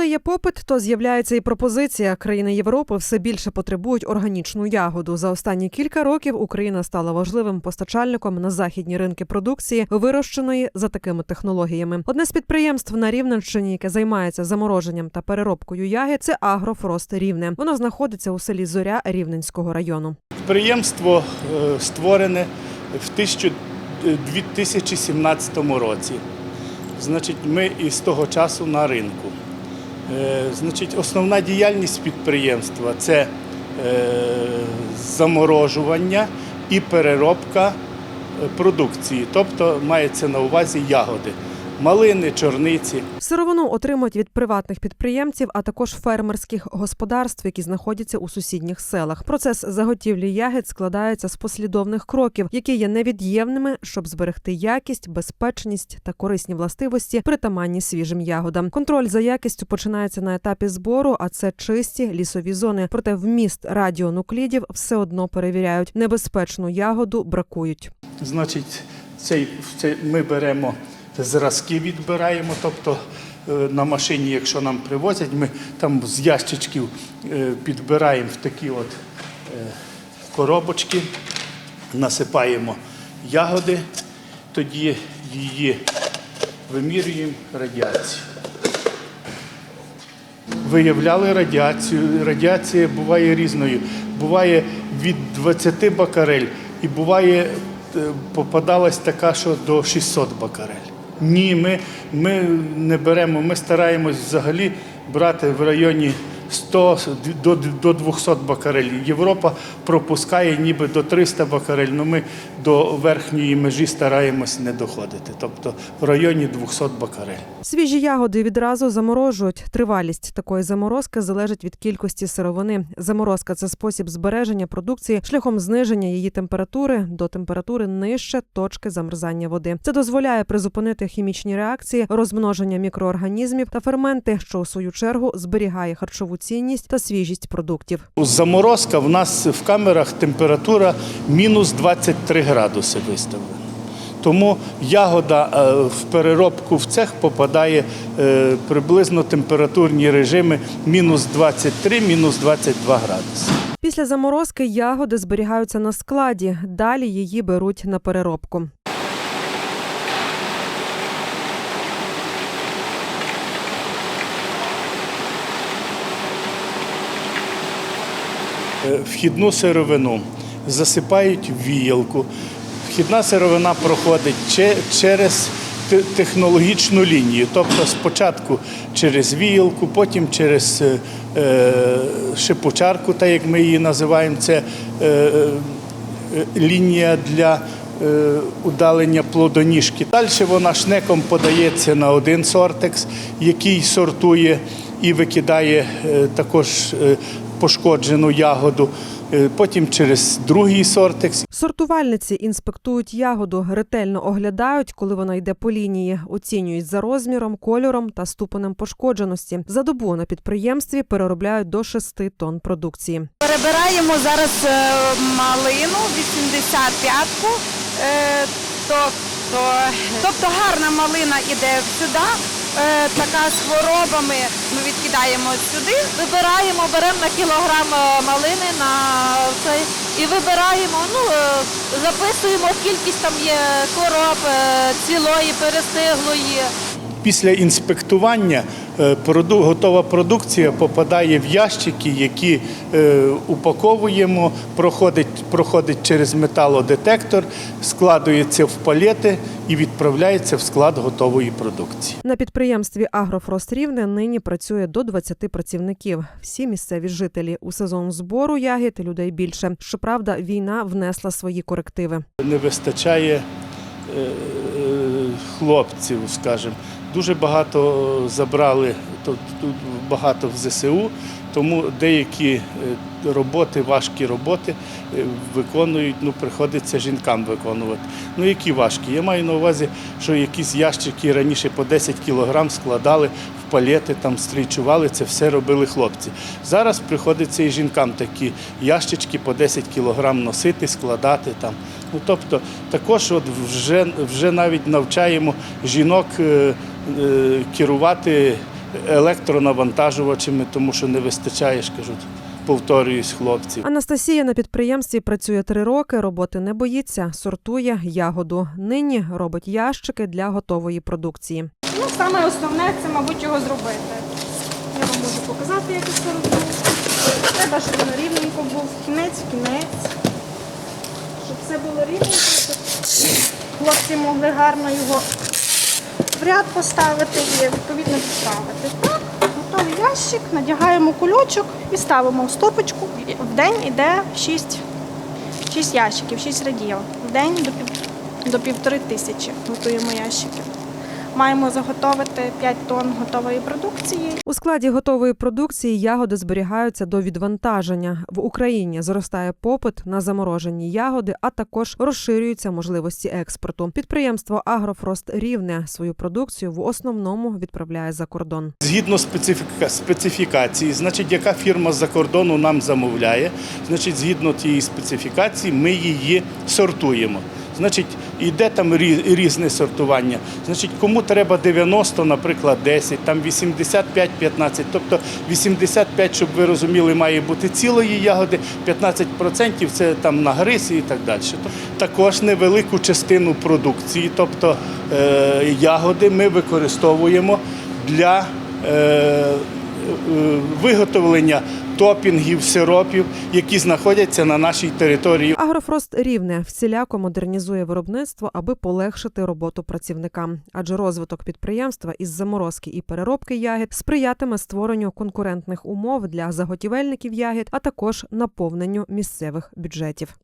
Коли є попит, то з'являється і пропозиція. Країни Європи все більше потребують органічну ягоду. За останні кілька років Україна стала важливим постачальником на західні ринки продукції, вирощеної за такими технологіями. Одне з підприємств на Рівненщині, яке займається замороженням та переробкою ягід, це Агрофрост Рівне. Воно знаходиться у селі Зоря Рівненського району. Підприємство е, створене в 1000 2017 році. Значить, ми із того часу на ринку. Е, Значить, основна діяльність підприємства це е, заморожування і переробка е, продукції, тобто мається на увазі ягоди, малини, чорниці. Сировину отримують від приватних підприємців, а також фермерських господарств, які знаходяться у сусідніх селах. Процес заготівлі ягід складається з послідовних кроків, які є невід'ємними, щоб зберегти якість, безпечність та корисні властивості, притаманні свіжим ягодам. Контроль за якістю починається на етапі збору, а це чисті лісові зони. Проте вміст радіонуклідів все одно перевіряють. Небезпечну ягоду бракують. Значить, цей, цей ми беремо зразки, відбираємо, тобто е, на машині, якщо нам привозять, ми там з ящичків е, підбираємо в такі от е, коробочки, насипаємо ягоди, тоді її вимірюємо радіацію. Виявляли радіацію. Радіація буває різною. Буває від 20 бакарель і буває попадалась така, що до 600 бакарель. Ні, ми, ми не беремо, ми стараємось взагалі брати в районі 100 до, до 200 бакарель. Європа пропускає ніби до 300 бакарель, але ми до верхньої межі стараємось не доходити, тобто в районі 200 бакарель. Свіжі ягоди відразу заморожують. Тривалість такої заморозки залежить від кількості сировини. Заморозка це спосіб збереження продукції шляхом зниження її температури до температури нижче точки замерзання води. Це дозволяє призупинити хімічні реакції, розмноження мікроорганізмів та ферменти, що у свою чергу зберігає харчову цінність та свіжість продуктів. Заморозка в нас в камерах температура мінус 23 градуси виставлена. Тому ягода е, в переробку в цех попадає е, приблизно температурні режими мінус 23, мінус 22 градуси. Після заморозки ягоди зберігаються на складі. Далі її беруть на переробку. Вхідну сировину засипають віялку. Вхідна сировина проходить через технологічну лінію, тобто спочатку через віялку, потім через е, е, шипучарку, так як ми її називаємо, це е, е, лінія для е, удалення плодоніжки. Далі вона шнеком подається на один сортекс, який сортує і викидає е, також е, пошкоджену ягоду. Е, Потім через другий сортекс Сортувальниці інспектують ягоду, ретельно оглядають, коли вона йде по лінії, оцінюють за розміром, кольором та ступенем пошкодженості. За добу на підприємстві переробляють до 6 тонн продукції. Перебираємо зараз е, малину 85-ку. Е, то, то, тобто гарна малина іде сюди, така з хворобами ми відкидаємо сюди, вибираємо, беремо на кілограм е, малини на цей і вибираємо, ну, е, записуємо кількість там є хвороб, е, цілої, перестиглої. Після інспектування е, готова продукція попадає в ящики, які е, упаковуємо, проходить, проходить через металодетектор, складується в палети і відправляється в склад готової продукції. На підприємстві Агрофрост Рівне нині працює до 20 працівників. Всі місцеві жителі у сезон збору ягід людей більше. Щоправда, війна внесла свої корективи. Не вистачає е, е, хлопців, скажімо. Дуже багато забрали, тут, багато в ЗСУ, тому деякі е, роботи, важкі роботи е, виконують, ну, приходиться жінкам виконувати. Ну, які важкі? Я маю на увазі, що якісь ящики раніше по 10 кілограм складали палети, там стрічували, це все робили хлопці. Зараз приходиться і жінкам такі ящички по 10 кілограм носити, складати там. Ну, тобто, також от вже, вже навіть навчаємо жінок е, е, керувати електронавантажувачами, тому що не вистачає, ж кажуть, повторююсь, хлопців. Анастасія на підприємстві працює три роки. Роботи не боїться, сортує ягоду. Нині робить ящики для готової продукції. Ну, саме основне це, мабуть, його зробити. Я вам можу показати, як я це роблю. Треба, щоб воно рівненько був, кінець, кінець. Щоб все було рівненько, щоб хлопці могли гарно його в ряд поставити і відповідно підставити. Так, готовий ящик, надягаємо кульочок і ставимо в стопочку. В день йде 6, 6 ящиків, 6 раділ. В день до, пів, до півтори тисячі готуємо ящики. Маємо заготовити 5 тонн готової продукції. У складі готової продукції ягоди зберігаються до відвантаження. В Україні зростає попит на заморожені ягоди, а також розширюються можливості експорту. Підприємство Агрофрост Рівне свою продукцію в основному відправляє за кордон. Згідно специфіка, специфікації, значить, яка фірма з-за кордону нам замовляє, значить, згідно тієї специфікації, ми її сортуємо. Значить, іде там різне сортування. Значить, кому треба 90, наприклад, 10, там 85, 15. Тобто 85, щоб ви розуміли, має бути цілої ягоди, 15% це там на гриз і так далі. Також невелику частину продукції, тобто е, ягоди, ми використовуємо для е, виготовлення топінгів, сиропів, які знаходяться на нашій території. Агрофрост Рівне всіляко модернізує виробництво, аби полегшити роботу працівникам. Адже розвиток підприємства із заморозки і переробки ягід сприятиме створенню конкурентних умов для заготівельників ягід, а також наповненню місцевих бюджетів.